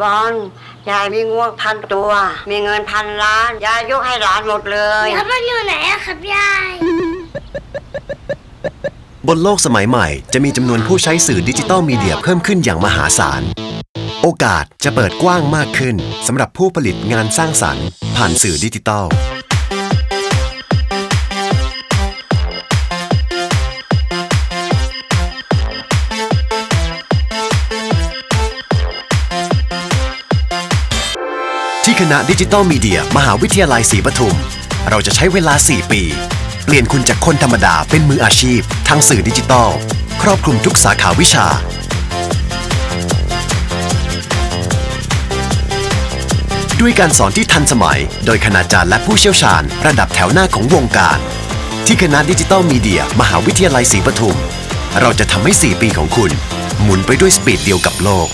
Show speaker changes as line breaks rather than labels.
บอลยายมีงวงพันตัว มีเงินพันล้านยายยกให้หลานหมดเลย
แล้วมันอยู่ไหนอะครับยาย
บนโลกสมัยใหม่จะมีจำนวนผู้ใช้สื่อดิจิตอลมีเดียเพิ่มขึ้นอย่างมหาศาล โอกาสจะเปิดกว้างมากขึ้นสำหรับผู้ผลิตงานสร้างสรรค์ ผ่านสื่อดิจิตอล คณะดิจิตอลมีเดีย มหาวิทยาลัยศรีปทุม เราจะใช้เวลา 4 ปี เปลี่ยนคุณจากคนธรรมดาเป็นมืออาชีพ ทางสื่อดิจิตอล ครอบคลุมทุกสาขาวิชา ด้วยการสอนที่ทันสมัย โดยคณาจารย์และผู้เชี่ยวชาญ ระดับแถวหน้าของวงการ ที่คณะดิจิตอลมีเดีย มหาวิทยาลัยศรีปทุม เราจะทำให้ 4 ปีของคุณ หมุนไปด้วยสปีดเดียวกับโลก